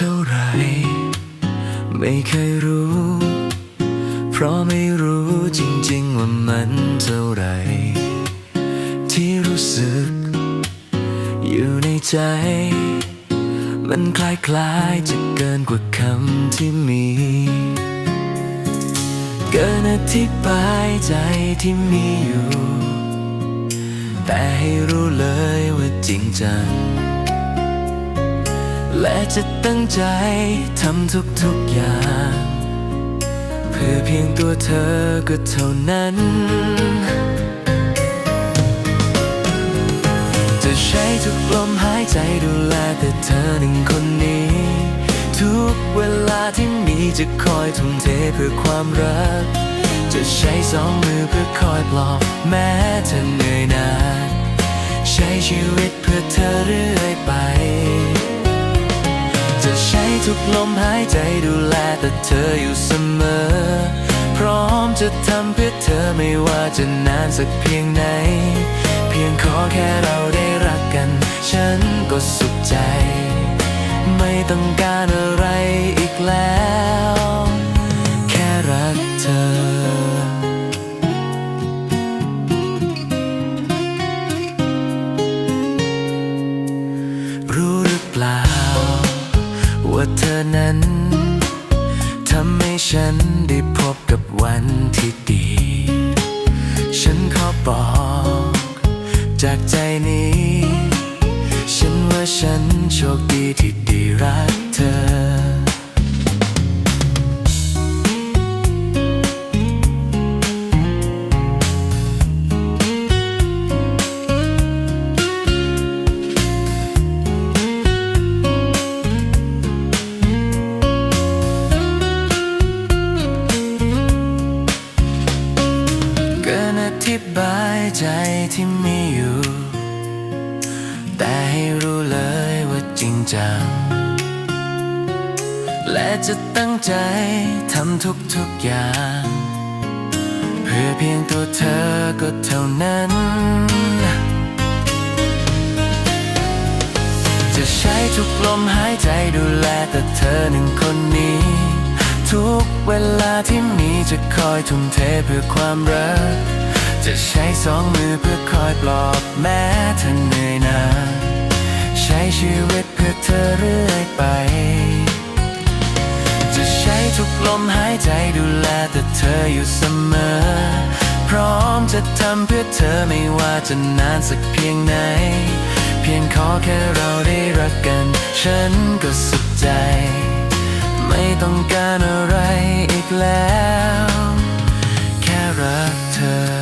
ท่าไร ไม่เคยรู้ เพราะไม่รู้จริง ๆ ว่ามันเท่าไร ที่รู้สึก อยู่ในใจ มันคล้ายๆจะเกินกว่าคำที่มี เกินอธิบายใจที่มีอยู่ แต่ให้รู้เลยว่าจริงจัง และจะตั้งใจทำทุกๆอย่าง เพื่อเพียงตัวเธอก็เท่านั้น จะใช้ทุกลมหายใจดูแลแต่เธอหนึ่งคนนี้ ทุกเวลาที่มีจะคอยทุ่มเทเพื่อความรัก จะใช้สองมือเพื่อคอยปลอบแม้เธอเหนื่อยนาน ใช้ชีวิตเพื่อเธอเรื่อยไป ลมหายใจดูแลแต่เธออยู่เสมอ พร้อมจะทำเพื่อเธอไม่ว่าจะนานสักเพียงไหน เพียงขอแค่เราได้รักกัน ฉันก็สุขใจ ไม่ต้องการอะไร ว่าเธอนั้นทำให้ฉันได้พบกับวันที่ดี ฉันขอบอกจากใจ ใจที่มีอยู่ แต่ให้รู้เลยว่าจริงจัง และจะตั้งใจทำทุกๆอย่าง เพื่อเพียงตัวเธอก็เท่านั้น จะใช้ทุกลมหายใจดูแลแต่เธอหนึ่งคนนี้ ทุกเวลาที่มีจะคอยทุ่มเทเพื่อความรัก จะใช้สองมือเพื่อคอยปลอบแม้เธอเหนื่อยนานใช้ชีวิตเพื่อเธอเรื่อยไป จะใช้ทุกลมหายใจดูแลแต่เธออยู่เสมอ พร้อมจะทำเพื่อเธอไม่ว่าจะนานสักเพียงไหน เพียงขอแค่เราได้รักกัน ฉันก็สุขใจ ไม่ต้องการอะไรอีกแล้ว แค่รักเธอ